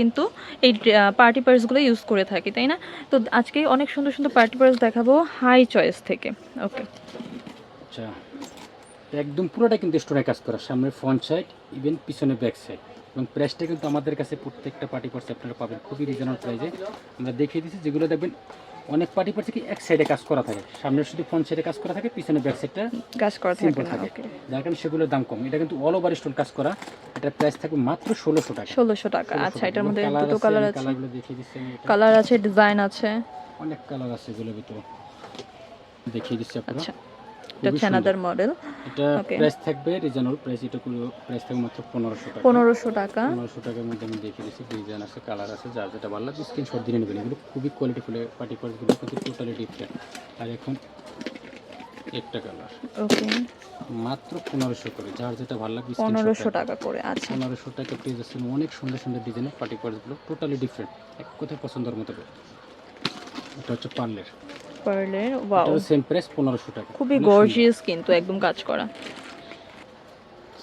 কিন্তু এই party পার্সগুলো use করে থাকি, তাই না? তো আজকে অনেক সুন্দর সুন্দর পার্টি পার্স দেখাবো হাই চয়েস থেকে ওকে আচ্ছা একদম পুরোটা কিন্তু স্টোরে কাজ করা, সামনে ফ্রন্ট সাইড ইভেন পিছনে ব্যাক সাইড এবং প্রাইসটা কিন্তু আমাদের কাছে প্রত্যেকটা পার্টি পার্স আপনারা পাবেন, খুবই রিজনেবল প্রাইসে আমরা দেখিয়ে দিচ্ছি, যেগুলো দেখবেন অনেক পার্টি পার্টি কি এক সাইডে কাজ করা থাকে। সামনে শুধু ফ্রন্ট সাইডে কাজ করা থাকে পিছনে ব্যাক সাইডটা কাজ করা থাকে সিম্পল থাকে। যার কারণে সেগুলোর দাম কম। এটা কিন্তু অল ওভার স্টোন কাজ করা। এটা প্রাইস থাকবে মাত্র ষোলোশো টাকা। ষোলোশো টাকা। আচ্ছা এটার মধ্যে দুটো কালার আছে কালারগুলো দেখিয়ে দিচ্ছি কালার আছে ডিজাইন আছে। অনেক কালার আছে এগুলোর ভিতরে। দেখিয়ে দিচ্ছি আপনারা সুন্দর। অ্যানাদার মডেল এটা প্রাইস থাকবে রিজনেবল প্রাইস এটা প্রাইস থাকবে মাত্র পনেরোশো টাকা। পনেরোশো টাকা। পনেরোশো টাকার মধ্যে আমি দেখিয়ে দিচ্ছি ডিজাইন আছে কালার আছে যার যেটা ভালো লাগবে স্ক্রিনশট দিয়ে নেবেন। এগুলো খুবই কোয়ালিটি ফুলে পার্টি পার্সগুলো কিন্তু টোটালি ডিফারেন্ট আর এখন একটা কালার ওকে মাত্র পনেরোশো করে যার যেটা ভালো লাগবে পনেরোশো টাকা করে আচ্ছা। পনেরোশো টাকা পেয়ে যাচ্ছেন অনেক সুন্দর সুন্দর ডিজাইনের পার্টি পার্সগুলো টোটালি ডিফারেন্ট এক কথায় পছন্দের মতো এটা হচ্ছে পার্লের। পার্লের ওয়াও। এটাও সেম প্রাইস পনেরোশো টাকা। খুবই গর্জিয়াস কিন্তু একদম কাজ করা।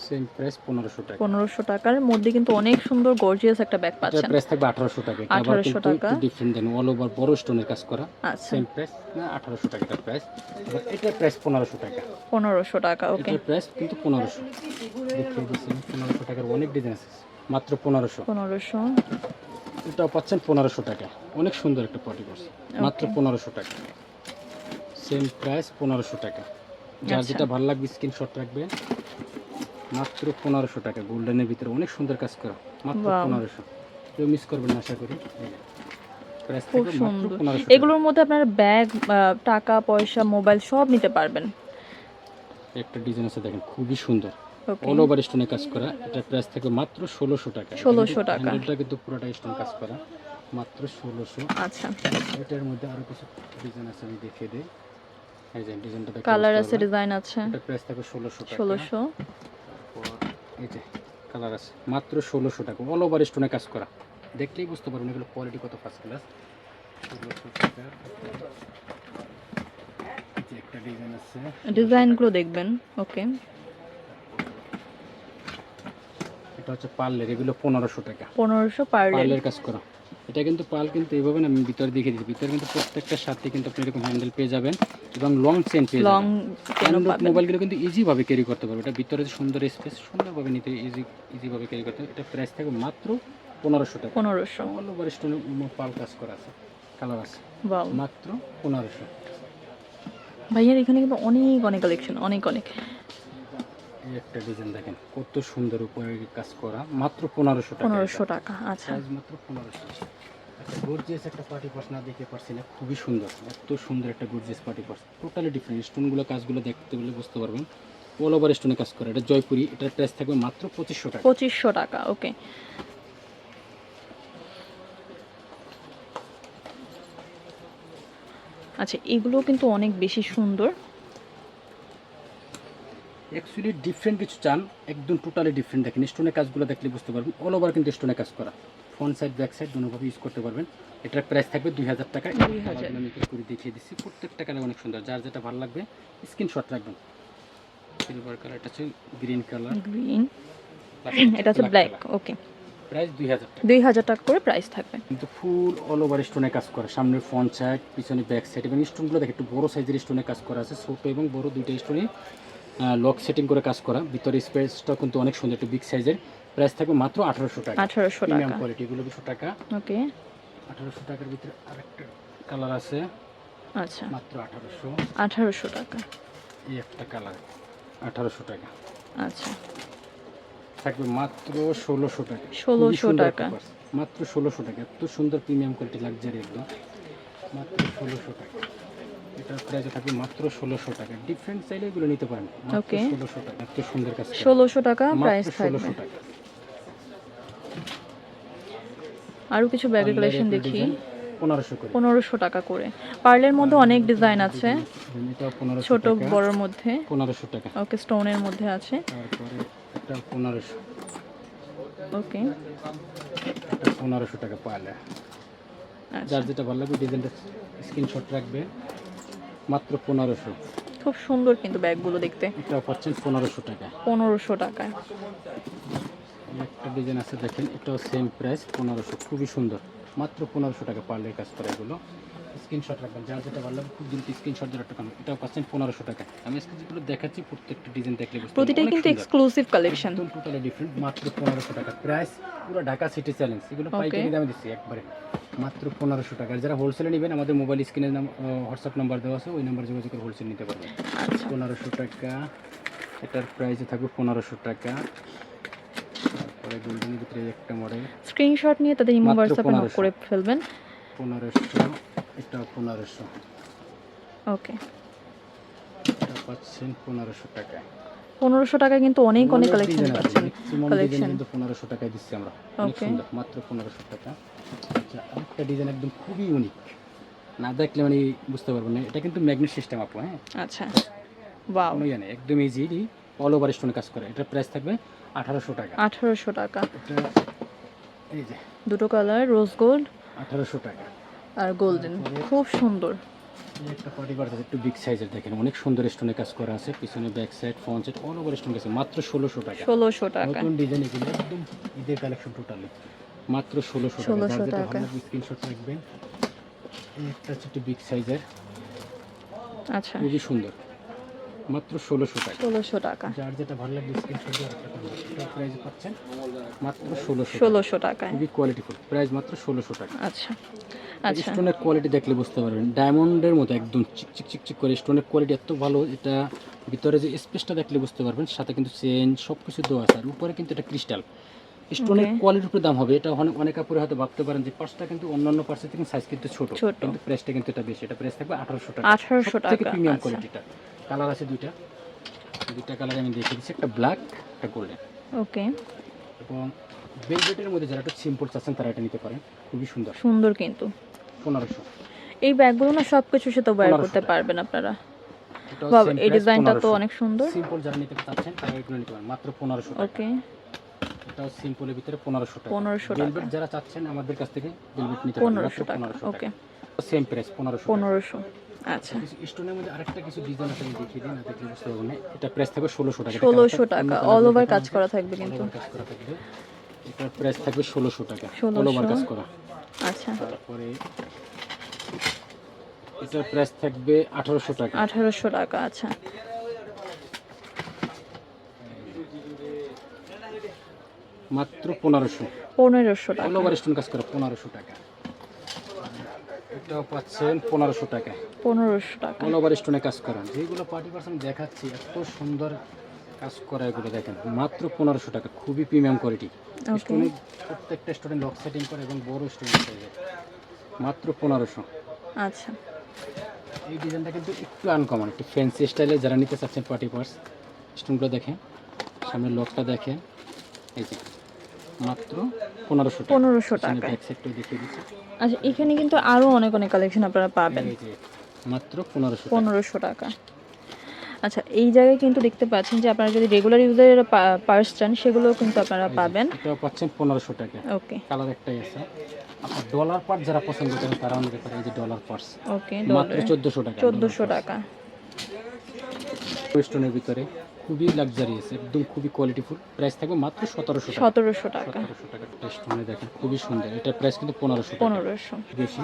সেম প্রাইস পনেরোশো টাকা। পনেরোশো টাকার মধ্যে কিন্তু অনেক সুন্দর গর্জিয়াস একটা ব্যাগ পাচ্ছেন। প্রাইস থাকবে আঠারোশো টাকা। এটা আবার 1800 কিন্তু ডিফারেন্ট দেন অল ওভার বড় স্টোনের কাজ করা। আচ্ছা। সেম প্রাইস না আঠারোশো টাকা এটার প্রাইস এটার প্রাইস পনেরোশো টাকা। পনেরোশো টাকা ওকে এটার প্রাইস কিন্তু পনেরোশো। দেখিয়ে দিচ্ছি পনেরোশো টাকার অনেক ডিজাইন আছে। মাত্র পনেরোশো। পনেরোশো। এটাও পাচ্ছেন পনেরোশো টাকা। অনেক সুন্দর একটা পটি করছে মাত্র Okay. পনেরোশো টাকা। সেম প্রাইস পনেরোশো টাকা। যার আচ্ছা। যেটা ভালো লাগবে স্ক্রিনশট রাখবে মাত্র পনেরোশো টাকা গোল্ডেনের ভিতরে অনেক সুন্দর কাজ করা মাত্র পনেরোশো। কেউ মিস করবেন আশা করি। খুব সুন্দর। এগুলোর মধ্যে আপনারা ব্যাগ টাকা পয়সা মোবাইল সব নিতে পারবেন। একটা ডিজাইন আছে দেখেন খুবই সুন্দর। অল ওভার স্টোনে কাজ করা এটার প্রাইস থাকবে মাত্র ষোলোশো টাকা। 1600 টাকা। হ্যান্ডেলটা কিন্তু পুরোটা স্টোন কাজ করা মাত্র ষোলোশো। আচ্ছা। এটার মধ্যে আরও কিছু ডিজাইন আছে আমি দেখিয়ে দিই। এই যে ডিজাইনটা দেখতে কালার আছে ডিজাইন আছে। এটার প্রাইস থাকবে ষোলোশো টাকা। ষোলোশো। তারপর এই যে কালার আছে মাত্র ষোলোশো টাকা। অল ওভার স্টোনে কাজ করা। দেখলেই বুঝতে পারবেন এগুলো কোয়ালিটি কত ফার্স্ট ক্লাস ষোলোশো টাকা। একটা ডিজাইন আছে। ডিজাইনগুলো দেখবেন ওকে এটা হচ্ছে পার্লের এগুলো পনেরোশো টাকা। পনেরোশো পার্লের কাজ করা। এটা কিন্তু পাল কিন্তু এইভাবে না আমি ভিতরে দেখে দিচ্ছি ভিতরে কিন্তু প্রত্যেকটার সাথে কিন্তু আপনি এরকম হ্যান্ডেল পেয়ে যাবেন এবং লং চেন পেয়ে লং যাবেন। মোবাইলগুলো কিন্তু ইজিভাবে ক্যারি করতে পারবে। এটা ভিতরে যে সুন্দর স্পেস সুন্দরভাবে নিতে ইজি ইজিভাবে ক্যারি করতে। এটা প্রাইস থাকবে মাত্র পনেরোশো টাকা। পনেরোশো। স্টোনে পাল কাজ করা আছে কালার আছে। মাত্র পনেরোশো। ভাইয়ার এখানে কিন্তু অনেক অনেক কালেকশন অনেক অনেক। এই একটা ডিজাইন দেখেন কত সুন্দর উপরে কাজ করা মাত্র পনেরোশো টাকা পনেরোশো টাকা আচ্ছা। মাত্র পনেরোশো। একটা গর্জিয়াস একটা পার্টি পার্স না দেখে পারছি না খুবই সুন্দর এত সুন্দর একটা gorgeous party purse totally different স্টোনগুলো কাজগুলো দেখতে বলে বুঝতে পারবেন। অল ওভার স্টোনে কাজ করে এটা জয়পুরি এটার প্রাইস থাকবে মাত্র পঁচিশশো টাকা। পঁচিশশো টাকা ওকে। আচ্ছা এগুলো কিন্তু অনেক বেশি সুন্দর। অ্যাকচুয়ালি ডিফারেন্ট কিছু চান একদম টোটালি ডিফারেন্ট দেখেন স্টোনের কাজগুলো দেখলে বুঝতে পারবেন অল ওভার কিন্তু স্টোনে কাজ করা। ফ্রন্ট সাইড ব্যাক সাইড দুটোভাবে ইউজ করতে পারবেন। এটার প্রাইস থাকবে দুই হাজার টাকা। 2000 কালারগুলো আমি করে দেখিয়ে দিচ্ছি। প্রত্যেকটা কালার অনেক সুন্দর। যার যেটা ভালো লাগবে স্ক্রিনশট রাখবেন। সিলভার কালার এটা হচ্ছে গ্রিন কালার গ্রিন এটা হচ্ছে ব্ল্যাক ওকে প্রাইস দুই হাজার টাকা। দুই হাজার টাকা করে প্রাইস থাকবে। কিন্তু ফুল অল ওভার স্টোনে কাজ করে। সামনে ফ্রন্ট সাইড পিছনে ব্যাক সাইড এবং স্টোনগুলো দেখে একটু বড় সাইজের স্টোনে কাজ করা আছে। ছোট এবং বড় দুইটা স্টোনে লক সেটিং করে কাজ করা। ভিতরে স্পেসটা কিন্তু অনেক সুন্দর একটু বিগ সাইজের প্রাইস থাকবে মাত্র আঠারোশো টাকা। আঠারোশো প্রিমিয়াম কোয়ালিটি এগুলো দুশো টাকা। ওকে। আঠারোশো টাকার ভিতরে আরেকটা কালার আছে। আচ্ছা। মাত্র আঠারোশো। আঠারোশো টাকা। এই একটা কালার আঠারোশো টাকা। আচ্ছা। থাকবে মাত্র ষোলোশো টাকা। 1600 খুবই সুন্দর একটা টাকা। মাত্র ষোলোশো টাকা। এত সুন্দর প্রিমিয়াম কোয়ালিটি লাক্সারি একদম। মাত্র ষোলোশো টাকা। এটার প্রাইস থাকবে মাত্র ষোলোশো টাকা। ডিফারেন্ট চাইলে এগুলো নিতে পারেন। Okay. ষোলোশো টাকা এত সুন্দর কাজ করা। ষোলোশো টাকা মাত্র প্রাইস থাকবে। 1600 টাকা। আরও কিছু ব্যাগের কালেকশন দেখি। ডিজাইন পনেরোশো করে। পনেরোশো টাকা করে। পার্লের মধ্যে অনেক ডিজাইন আছে। ছোট বড়র মধ্যে। পনেরোশো টাকা। ওকে স্টোনের মধ্যে আছে। তারপরে এটা পনেরোশো। ওকে এটা পনেরোশো টাকা পারলে আচ্ছা। যার যেটা ভালো লাগবে ডিজাইনটা স্ক্রিনশট রাখবে। মাত্র পনেরোশো। খুব সুন্দর কিন্তু ব্যাগগুলো দেখতে। এটা পাচ্ছেন পনেরোশো টাকা। পনেরোশো টাকায় একটা ডিজাইন আছে দেখেন এটাও সেম প্রাইস পনেরোশো। খুবই সুন্দর। মাত্র পনেরোশো টাকা পার্লের কাজ করে এগুলো। স্ক্রিনশট রাখবেন যার যেটা ভালো লাগে খুব দ্রুত স্ক্রিনশট দিয়ে রাখতে পারেন এটাও পাচ্ছেন পনেরোশো টাকা। আমি আজকে যেগুলো দেখাচ্ছি প্রত্যেকটা ডিজাইন দেখলে। প্রতিটাই কিন্তু এক্সক্লুসিভ কালেকশন একদম টোটালি ডিফারেন্ট মাত্র পনেরোশো টাকা। প্রাইস পুরো ঢাকা সিটি চ্যালেঞ্জ এগুলো. পাইকারি দামে দিচ্ছি একবারে। মাত্র পনেরোশো টাকা। আর যারা হোলসেলে নেবেন আমাদের মোবাইল স্ক্রিনের নাম হোয়াটসঅ্যাপ নাম্বার দেওয়া আছে ওই নাম্বার যোগাযোগ করে হোলসেল নিতে পারবেন। আচ্ছা। পনেরোশো টাকা। এটার প্রাইসে থাকবে পনেরোশো টাকা। তারপরে ভিতরে একটা মডেল স্ক্রিনশট নিয়ে তাদের ইমো হোয়াটসঅ্যাপে নক করে ফেলবেন। পনেরোশো। এটা পনেরোশো। ওকে। এটা পাচ্ছেন পনেরোশো টাকা। পনেরোশো টাকায় কিন্তু অনেক অনেক কালেকশন পাচ্ছেন collection। কিন্তু পনেরোশো টাকায় দিচ্ছি আমরা. সুন্দর মাত্র পনেরোশো টাকা। আচ্ছা আরেকটা ডিজাইন একদম খুবই ইউনিক না দেখলে মানে বুঝতে পারব না এটা কিন্তু ম্যাগনেট সিস্টেম আপু হ্যাঁ? আচ্ছা। ইয়ে নেই একদম ইজি অল ওভার স্টোনে কাজ করে। এটার প্রাইস থাকবে আঠারোশো টাকা। আঠারোশো টাকা। এই যে। দুটো কালার রোজ গোল্ড আঠারোশো টাকা। আর গোল্ডেন খুব সুন্দর। একটা পার্টি একটু বিগ সাইজের দেখেন। অনেক সুন্দর স্টোনে কাজ করা আছে। পিছনে back side front side all over stone কাজ মাত্র ষোলোশো টাকা। ষোলোশো টাকা। নতুন ডিজাইন এগুলো একদম ঈদের কালেকশন টোটালি মাত্র ষোলোশো টাকা। 1600 যার যেটা টাকা। ভালো লাগবে স্ক্রিনশট রাখবেন। একটা হচ্ছে একটু বিগ সাইজের আচ্ছা। খুবই সুন্দর। মাত্র ষোলোশো টাকা। ষোলোশো টাকা। যার যেটা ভালো লাগবে স্ক্রিনশট দিয়ে একটা প্রাইস পাচ্ছেন মাত্র ষোলোশো ষোলোশো টাকায়। খুবই কোয়ালিটিফুল প্রাইস মাত্র ষোলোশো টাকা। আচ্ছা। স্টোনের কোয়ালিটি দেখলে বুঝতে পারবেন। ডায়মন্ডের মতো একদম চিকচিক চিক চিক চিক করে স্টোনের কোয়ালিটি এত ভালো এটা ভিতরে যে স্পেসটা দেখলে বুঝতে পারবেন সাথে কিন্তু চেন সব কিছু দেওয়া আছে। আর উপরে কিন্তু এটা ক্রিস্টাল স্টোনের কোয়ালিটির উপরে দাম হবে। এটা অনেক অনেক কাপড়ে হয়তো ভাবতে পারেন যে পার্সটা কিন্তু অন্যান্য পার্সের থেকে সাইজ কিন্তু ছোট। কিন্তু প্রাইসটা কিন্তু এটা বেশি। এটা প্রাইস থাকবে আঠারোশো টাকা। 1800 থেকে টাকা, প্রিমিয়াম আচ্ছা। কোয়ালিটিটা কালার আছে দুইটা। দুইটা কালার আমি দেখিয়ে দিচ্ছি। একটা ব্ল্যাক একটা গোল্ডেন ওকে এবং বেলভেটের মধ্যে যারা একটু সিম্পল চাচ্ছেন তারা এটা নিতে পারেন। খুবই সুন্দর। সুন্দর কিন্তু। পনেরোশো এই ব্যাগগুলো না সব কিছুর সাথে 1500 করতে পারবেন আপনারা বাবা এই ডিজাইনটা তো অনেক সুন্দর সিম্পল যারা নিতে চাচ্ছেন তারা এগুলো নিতে পারেন মাত্র পনেরোশো টাকা ওকে এটাও সিম্পলের ভিতরে পনেরোশো টাকা 1500 টাকা। যারা চাচ্ছেন আমাদের কাছ থেকে ভেলভেট নিতে পনেরোশো টাকা ওকে সেম প্রাইস পনেরোশো পনেরোশো আচ্ছা স্টোনের মধ্যে আরেকটা কিছু ডিজাইন আছে দেখিয়ে দিন না দেখলে বুঝতে পারব না এটা প্রাইস থাকবে ষোলোশো টাকা ষোলোশো টাকা অল ওভার কাজ করা থাকবে কিন্তু কাজ করা থাকবে এটার প্রাইস থাকবে ষোলোশো টাকা। 1600 অল কাজ করা। আচ্ছা। তারপরে এটার প্রাইস থাকবে আঠারোশো টাকা। আঠারোশো টাকা আচ্ছা। মাত্র পনেরোশো। পনেরোশো টাকা। ওভার স্টোন কাজ করা পনেরোশো টাকা। এটাও পাচ্ছেন পনেরোশো টাকা পনেরোশো টাকা। ওভার স্টোনে কাজ করা। যেগুলো পার্টি পার্সন দেখাচ্ছি এত সুন্দর কাজ করা এগুলো দেখেন মাত্র পনেরোশো টাকা খুবই প্রিমিয়াম কোয়ালিটি. স্টোনে প্রত্যেকটা স্টুডেন্ট লক সেটিং করে এবং বড় স্টুডেন্ট স্টোন মাত্র পনেরোশো। আচ্ছা। এই ডিজাইনটা কিন্তু একটু আনকমন একটু ফ্যান্সি স্টাইলে যারা নিতে চাচ্ছেন পার্টি পার্স স্টুডেন্টগুলো দেখেন সামনের লকটা দেখেন এই যে মাত্র পনেরোশো পনেরোশো টাকা দেখিয়ে দিচ্ছি। আচ্ছা এখানে কিন্তু আরও অনেক অনেক কালেকশন আপনারা পাবেন। মাত্র পনেরোশো পনেরোশো টাকা। আচ্ছা এই জায়গায় কিন্তু দেখতে পাচ্ছেন যে আপনারা যদি রেগুলার ইউজারের পার্স চান সেগুলোও কিন্তু আপনারা পাবেন। এটাও পাচ্ছেন পনেরোশো টাকা। ওকে কালার একটাই আছে। আপনার ডলার পার্ট যারা পছন্দ করেন তারা নিতে পারে এই যে ডলার পার্স ওকে মাত্র চোদ্দোশো টাকা। চোদ্দোশো টাকা। স্টোনের ভিতরে খুবই লাক্সারিয়াস একদম খুবই কোয়ালিটিফুল প্রাইস থাকবে মাত্র সতেরোশো টাকা। সতেরোশো টাকা। সতেরোশো টাকা। স্টোনে দেখেন খুবই সুন্দর। এটার প্রাইস কিন্তু পনেরোশো টাকা। পনেরোশো। বেশি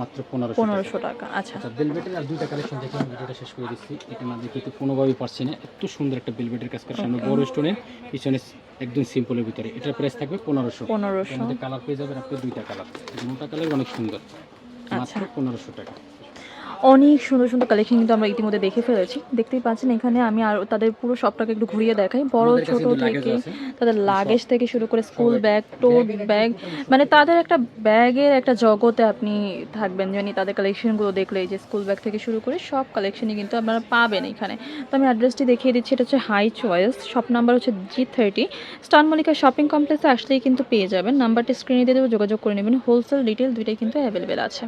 মাত্র পনেরোশো পনেরোশো টাকা আচ্ছা। আচ্ছা বেলভেটের আর দুইটা কালেকশন দেখে আমি ভিডিওটা শেষ করে দিচ্ছি। এটা না দেখে কোনোভাবেই পারছি না। এত সুন্দর একটা বেলবেটের কাজ করে সামনে বড় স্টোনের পিছনে একদম সিম্পলের ভিতরে। এটার প্রাইস থাকবে পনেরোশো। পনেরোশো। কালার পেয়ে যাবেন আপনি দুইটা কালার দুটা কালার অনেক সুন্দর। আচ্ছা। মাত্র পনেরোশো টাকা। অনেক সুন্দর সুন্দর কালেকশন কিন্তু আমরা ইতিমধ্যে দেখে ফেলেছি। দেখতেই পাচ্ছেন এখানে আমি আর তাদের পুরো সবটাকে একটু ঘুরিয়ে দেখাই। বড় ছোট থেকে তাদের লাগেজ থেকে শুরু করে স্কুল ব্যাগ টোট ব্যাগ মানে তাদের একটা ব্যাগের একটা জগতে আপনি থাকবেন জানি তাদের কালেকশনগুলো দেখলে যে স্কুল ব্যাগ থেকে শুরু করে সব কালেকশনই কিন্তু আপনারা পাবেন এখানে। তো আমি অ্যাড্রেসটি দেখিয়ে দিচ্ছি এটা হচ্ছে হাই চয়েস শপ নাম্বার হচ্ছে জি থার্টি স্টান মল্লিকা শপিং কমপ্লেক্সে আসলেই কিন্তু পেয়ে যাবেন। নাম্বারটি স্ক্রিনে দিয়ে দেবো যোগাযোগ করে নেবেন। হোলসেল রিটেল দুইটাই কিন্তু অ্যাভেলেবেল আছে।